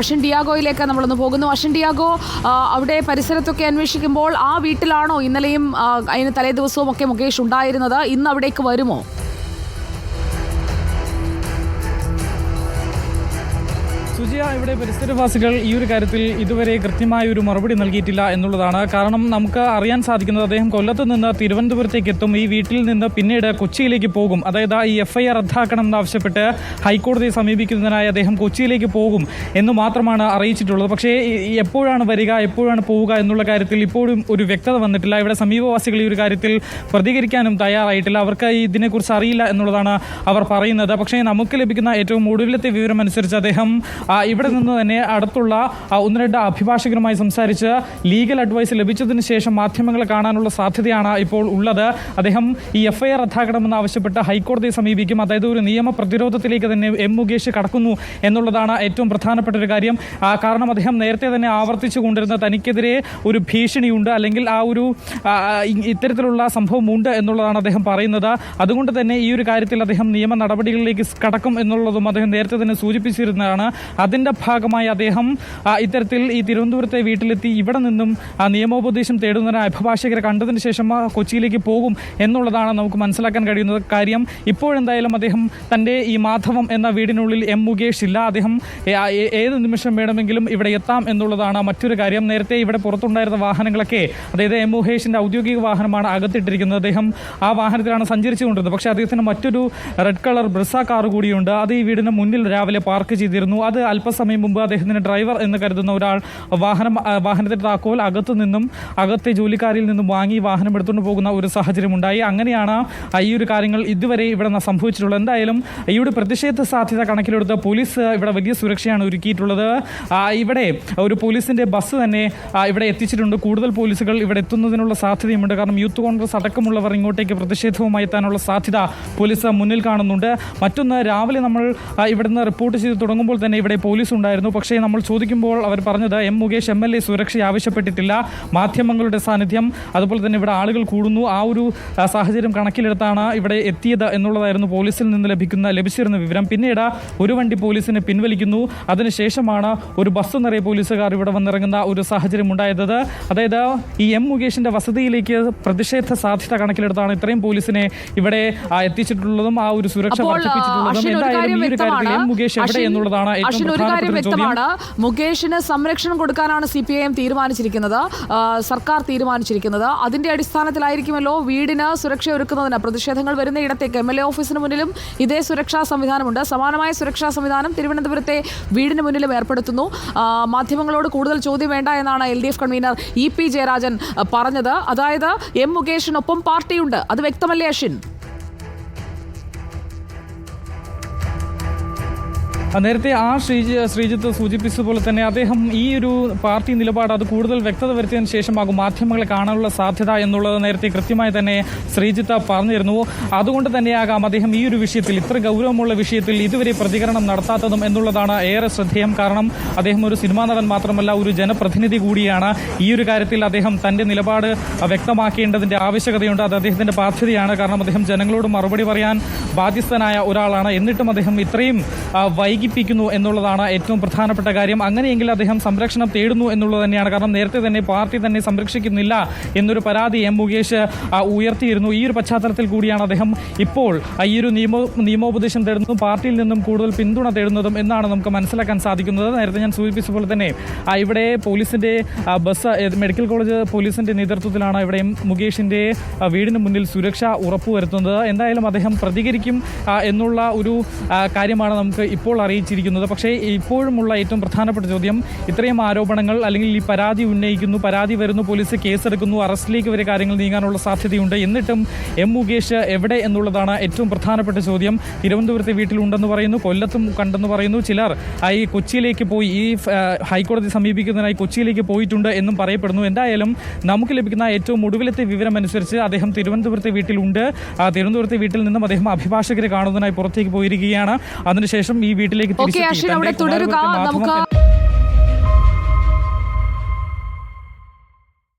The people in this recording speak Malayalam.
അഷിൻ ഡിയാഗോയിലേക്ക് നമ്മളൊന്ന് പോകുന്നു. അഷിൻ ഡിയാഗോ അവിടെ പരിസരത്തൊക്കെ അന്വേഷിക്കുമ്പോൾ ആ വീട്ടിലാണോ ഇന്നലെയും അതിന് തലേ ദിവസവും ഒക്കെ മുകേഷ് ഉണ്ടായിരുന്നത്? ഇന്ന് അവിടേക്ക് വരുമോ? സുജിയ ഇവിടെ പരിസരവാസികൾ ഈ ഒരു കാര്യത്തിൽ ഇതുവരെ കൃത്യമായ ഒരു മറുപടി നൽകിയിട്ടില്ല എന്നുള്ളതാണ്. കാരണം നമുക്ക് അറിയാൻ സാധിക്കുന്നത് അദ്ദേഹം കൊല്ലത്ത് നിന്ന് തിരുവനന്തപുരത്തേക്ക് എത്തും. ഈ വീട്ടിൽ നിന്ന് പിന്നീട് കൊച്ചിയിലേക്ക് പോകും. അതായത് ഈ എഫ് ഐ ആർ റദ്ദാക്കണം എന്നാവശ്യപ്പെട്ട് ഹൈക്കോടതിയെ സമീപിക്കുന്നതിനായി അദ്ദേഹം കൊച്ചിയിലേക്ക് പോകും എന്ന് മാത്രമാണ് അറിയിച്ചിട്ടുള്ളത്. പക്ഷേ എപ്പോഴാണ് വരിക എപ്പോഴാണ് പോവുക എന്നുള്ള കാര്യത്തിൽ ഇപ്പോഴും ഒരു വ്യക്തത വന്നിട്ടില്ല. ഇവിടെ സമീപവാസികൾ ഈ ഒരു കാര്യത്തിൽ പ്രതികരിക്കാനും തയ്യാറായിട്ടില്ല. അവർക്ക് ഇതിനെക്കുറിച്ച് അറിയില്ല എന്നുള്ളതാണ് അവർ പറയുന്നത്. പക്ഷേ നമുക്ക് ലഭിക്കുന്ന ഏറ്റവും ഒടുവിലത്തെ വിവരം അനുസരിച്ച് അദ്ദേഹം ഇവിടെ നിന്ന് തന്നെ അടുത്തുള്ള ഒന്ന് രണ്ട് അഭിഭാഷകരുമായി സംസാരിച്ച് ലീഗൽ അഡ്വൈസ് ലഭിച്ചതിന് ശേഷം മാധ്യമങ്ങളെ കാണാനുള്ള സാധ്യതയാണ് ഇപ്പോൾ ഉള്ളത്. അദ്ദേഹം ഈ എഫ് ഐ ആർ റദ്ദാക്കണമെന്ന് ആവശ്യപ്പെട്ട് ഹൈക്കോടതിയെ സമീപിക്കും. അതായത് ഒരു നിയമ പ്രതിരോധത്തിലേക്ക് തന്നെ എം മുകേഷ് കടക്കുന്നു എന്നുള്ളതാണ് ഏറ്റവും പ്രധാനപ്പെട്ട ഒരു കാര്യം. കാരണം അദ്ദേഹം നേരത്തെ തന്നെ ആവർത്തിച്ചു കൊണ്ടിരുന്ന തനിക്കെതിരെ ഒരു ഭീഷണിയുണ്ട് അല്ലെങ്കിൽ ആ ഒരു ഇത്തരത്തിലുള്ള സംഭവമുണ്ട് എന്നുള്ളതാണ് അദ്ദേഹം പറയുന്നത്. അതുകൊണ്ട് തന്നെ ഈ ഒരു കാര്യത്തിൽ അദ്ദേഹം നിയമ നടപടികളിലേക്ക് കടക്കും എന്നുള്ളതും അദ്ദേഹം നേരത്തെ തന്നെ സൂചിപ്പിച്ചിരുന്നതാണ്. അതിന്റെ ഭാഗമായി അദ്ദേഹം ഇത്തരത്തിൽ ഈ തിരുവനന്തപുരത്തെ വീട്ടിലെത്തി ഇവിടെ നിന്നും നിയമോപദേശം തേടുന്നതിന് അഭിഭാഷകരെ കണ്ടതിന് ശേഷം കൊച്ചിയിലേക്ക് പോകും എന്നുള്ളതാണ് നമുക്ക് മനസ്സിലാക്കാൻ കഴിയുന്നത്. കാര്യം ഇപ്പോഴെന്തായാലും അദ്ദേഹം തന്റെ ഈ മാധവം എന്ന വീടിനുള്ളിൽ എം മുകേഷ് ഇല്ല. അദ്ദേഹം ഏത് നിമിഷം വേണമെങ്കിലും ഇവിടെ എത്താം എന്നുള്ളതാണ് മറ്റൊരു കാര്യം. നേരത്തെ ഇവിടെ പുറത്തുണ്ടായിരുന്ന വാഹനങ്ങളൊക്കെ അതായത് എം മുകേഷിന്റെ ഔദ്യോഗിക വാഹനമാണ് അകത്തിട്ടിരിക്കുന്നത്. അദ്ദേഹം ആ വാഹനത്തിലാണ് സഞ്ചരിച്ചുകൊണ്ടിരുന്നത് പക്ഷേ അദ്ദേഹത്തിന് മറ്റൊരു റെഡ് കളർ ബ്രിസ കാർ കൂടിയുണ്ട്. അത് ഈ വീടിന് മുന്നിൽ രാവിലെ പാർക്ക് ചെയ്തിരുന്നു. അത് അല്പസമയം മുമ്പ് അദ്ദേഹത്തിന് ഡ്രൈവർ എന്ന് കരുതുന്ന ഒരാൾ വാഹനം ആ, വാഹനത്തിന്റെ താക്കോൽ അകത്തു നിന്നും അകത്തെ ജോലിക്കാരിൽ നിന്നും വാങ്ങി വാഹനം എടുത്തുകൊണ്ട് പോകുന്ന ഒരു സാഹചര്യം ഉണ്ടായി അങ്ങനെയാണ് ഈ ഒരു കാര്യങ്ങൾ ഇതുവരെ ഇവിടെ സംഭവിച്ചിട്ടുള്ളത്. എന്തായാലും ഈ ഒരു പ്രതിഷേധ സാധ്യത കണക്കിലെടുത്ത് പോലീസ് ഇവിടെ വലിയ സുരക്ഷയാണ് ഒരുക്കിയിട്ടുള്ളത്. ഇവിടെ ഒരു പോലീസിന്റെ ബസ് തന്നെ ഇവിടെ എത്തിച്ചിട്ടുണ്ട്. കൂടുതൽ പോലീസുകൾ ഇവിടെ എത്തുന്നതിനുള്ള സാധ്യതയുമുണ്ട്. കാരണം യൂത്ത് കോൺഗ്രസ് അടക്കമുള്ളവർ ഇങ്ങോട്ടേക്ക് പ്രതിഷേധവുമായി എത്താനുള്ള സാധ്യത പോലീസ് മുന്നിൽ കാണുന്നുണ്ട്. മറ്റൊന്ന് രാവിലെ നമ്മൾ ഇവിടുന്ന് റിപ്പോർട്ട് ചെയ്ത് തുടങ്ങുമ്പോൾ തന്നെ ഇവിടെ പോലീസ് ഉണ്ടായിരുന്നു പക്ഷേ നമ്മൾ ചോദിക്കുമ്പോൾ അവർ പറഞ്ഞത് M Mukesh M L A സുരക്ഷ ആവശ്യപ്പെട്ടിട്ടില്ല. മാധ്യമങ്ങളുടെ സാന്നിധ്യം അതുപോലെ തന്നെ ഇവിടെ ആളുകൾ കൂടുന്നു. ആ ഒരു സാഹചര്യം കണക്കിലെടുത്താണ് ഇവിടെ എത്തിയത് എന്നുള്ളതായിരുന്നു പോലീസിൽ നിന്ന് ലഭിക്കുന്ന ലഭിച്ചിരുന്ന വിവരം. പിന്നീട് ഒരു വണ്ടി പോലീസിനെ പിൻവലിക്കുന്നു. അതിനുശേഷമാണ് ഒരു ബസ് നിറയെ പോലീസുകാർ ഇവിടെ വന്നിറങ്ങുന്ന ഒരു സാഹചര്യം ഉണ്ടായത്. അതായത് ഈ എം മുകേഷിന്റെ വസതിയിലേക്ക് പ്രതിഷേധ സാധ്യത കണക്കിലെടുത്താണ് ഇത്രയും പോലീസിനെ ഇവിടെ എത്തിച്ചിട്ടുള്ളതും ആ ഒരു സുരക്ഷ വർദ്ധിപ്പിച്ചിട്ടുള്ളതും. എന്തായാലും ഈ ഒരു കാര്യത്തിൽ എം മുകേഷ് എവിടെ എന്നുള്ളതാണ് ഏറ്റവും ഒരു കാര്യം വ്യക്തമാണ്. മുകേഷിന് സംരക്ഷണം കൊടുക്കാനാണ് സി പി ഐ എം തീരുമാനിച്ചിരിക്കുന്നത്. സർക്കാർ തീരുമാനിച്ചിരിക്കുന്നത്. അതിന്റെ അടിസ്ഥാനത്തിലായിരിക്കുമല്ലോ വീടിന് സുരക്ഷ ഒരുക്കുന്നതിന് പ്രതിഷേധങ്ങൾ വരുന്ന ഇടത്തേക്ക് എം എൽ എ ഓഫീസിന് മുന്നിലും ഇതേ സുരക്ഷാ സംവിധാനമുണ്ട്. സമാനമായ സുരക്ഷാ സംവിധാനം തിരുവനന്തപുരത്തെ വീടിന് മുന്നിലും ഏർപ്പെടുത്തുന്നു. മാധ്യമങ്ങളോട് കൂടുതൽ ചോദ്യം വേണ്ട എന്നാണ് L D F convener E P Jayarajan പറഞ്ഞത്. അതായത് എം മുകേഷിനൊപ്പം പാർട്ടിയുണ്ട്. അത് വ്യക്തമല്ലേ അശ്വിൻ? നേരത്തെ ആ ശ്രീജി ശ്രീജിത്ത് സൂചിപ്പിച്ചതുപോലെ തന്നെ അദ്ദേഹം ഈ ഒരു പാർട്ടി നിലപാട് അത് കൂടുതൽ വ്യക്തത വരുത്തിയതിനു ശേഷമാകും മാധ്യമങ്ങളെ കാണാനുള്ള സാധ്യത എന്നുള്ളത് നേരത്തെ കൃത്യമായി തന്നെ ശ്രീജിത്ത് പറഞ്ഞിരുന്നു. അതുകൊണ്ട് തന്നെയാകാം അദ്ദേഹം ഈ ഒരു വിഷയത്തിൽ ഇത്ര ഗൗരവമുള്ള വിഷയത്തിൽ ഇതുവരെ പ്രതികരണം നടത്താത്തതും എന്നുള്ളതാണ് ഏറെ ശ്രദ്ധേയം. കാരണം അദ്ദേഹം ഒരു സിനിമാ നടൻ മാത്രമല്ല ഒരു ജനപ്രതിനിധി കൂടിയാണ്. ഈ ഒരു കാര്യത്തിൽ അദ്ദേഹം തന്റെ നിലപാട് വ്യക്തമാക്കേണ്ടതിന്റെ ആവശ്യകതയുണ്ട്. അത് അദ്ദേഹത്തിന്റെ ബാധ്യതയാണ്. കാരണം അദ്ദേഹം ജനങ്ങളോട് മറുപടി പറയാൻ ബാധ്യസ്ഥനായ ഒരാളാണ്. എന്നിട്ടും അദ്ദേഹം ഇത്രയും ആ, വൈകിപ്പിക്കുന്നു എന്നുള്ളതാണ് ഏറ്റവും പ്രധാനപ്പെട്ട കാര്യം. അങ്ങനെയെങ്കിൽ അദ്ദേഹം സംരക്ഷണം തേടുന്നു എന്നുള്ളത് തന്നെയാണ്. കാരണം നേരത്തെ തന്നെ പാർട്ടി തന്നെ സംരക്ഷിക്കുന്നില്ല എന്നൊരു പരാതി എം മുകേഷ് ഉയർത്തിയിരുന്നു. ഈ ഒരു പശ്ചാത്തലത്തിൽ കൂടിയാണ് അദ്ദേഹം ഇപ്പോൾ ഈ ഒരു നിയമ നിയമോപദേശം തേടുന്നതും പാർട്ടിയിൽ നിന്നും കൂടുതൽ പിന്തുണ തേടുന്നതും എന്നാണ് നമുക്ക് മനസ്സിലാക്കാൻ സാധിക്കുന്നത്. നേരത്തെ ഞാൻ സൂചിപ്പിച്ച പോലെ തന്നെ ഇവിടെ പോലീസിന്റെ ബസ് മെഡിക്കൽ കോളേജ് പോലീസിന്റെ നേതൃത്വത്തിലാണ് ഇവിടെ എം മുകേഷിന്റെ വീടിന് മുന്നിൽ സുരക്ഷ ഉറപ്പുവരുത്തുന്നത്. എന്തായാലും അദ്ദേഹം പ്രതികരിക്കും എന്നുള്ള ഒരു കാര്യമാണ് നമുക്ക് ഇപ്പോൾ അറിയിച്ചിരിക്കുന്നത്. പക്ഷേ ഇപ്പോഴുമുള്ള ഏറ്റവും പ്രധാനപ്പെട്ട ചോദ്യം ഇത്രയും ആരോപണങ്ങൾ അല്ലെങ്കിൽ ഈ പരാതി ഉന്നയിക്കുന്നു പരാതി വരുന്നു പോലീസ് കേസെടുക്കുന്നു അറസ്റ്റിലേക്ക് വരെ കാര്യങ്ങൾ നീങ്ങാനുള്ള സാധ്യതയുണ്ട്. എന്നിട്ടും എം മുകേഷ് എവിടെ എന്നുള്ളതാണ് ഏറ്റവും പ്രധാനപ്പെട്ട ചോദ്യം. തിരുവനന്തപുരത്തെ വീട്ടിലുണ്ടെന്ന് പറയുന്നു കൊല്ലത്തും കണ്ടെന്ന് പറയുന്നു. ചിലർ ഈ കൊച്ചിയിലേക്ക് പോയി ഈ ഹൈക്കോടതി സമീപിക്കുന്നതിനായി കൊച്ചിയിലേക്ക് പോയിട്ടുണ്ട് എന്നും പറയപ്പെടുന്നു. എന്തായാലും നമുക്ക് ലഭിക്കുന്ന ഏറ്റവും ഒടുവിലത്തെ വിവരം അനുസരിച്ച് അദ്ദേഹം തിരുവനന്തപുരത്തെ വീട്ടിലുണ്ട് തിരുവനന്തപുരത്തെ വീട്ടിൽ നിന്നും അദ്ദേഹം അഭിഭാഷകരെ കാണുന്നതിനായി പുറത്തേക്ക് പോയിരിക്കുകയാണ്. അതിനുശേഷം ഈ വീട്ടിലേക്ക് ഓക്കെ അശ്വിൻ അവിടെ തുടരുക. നമുക്ക്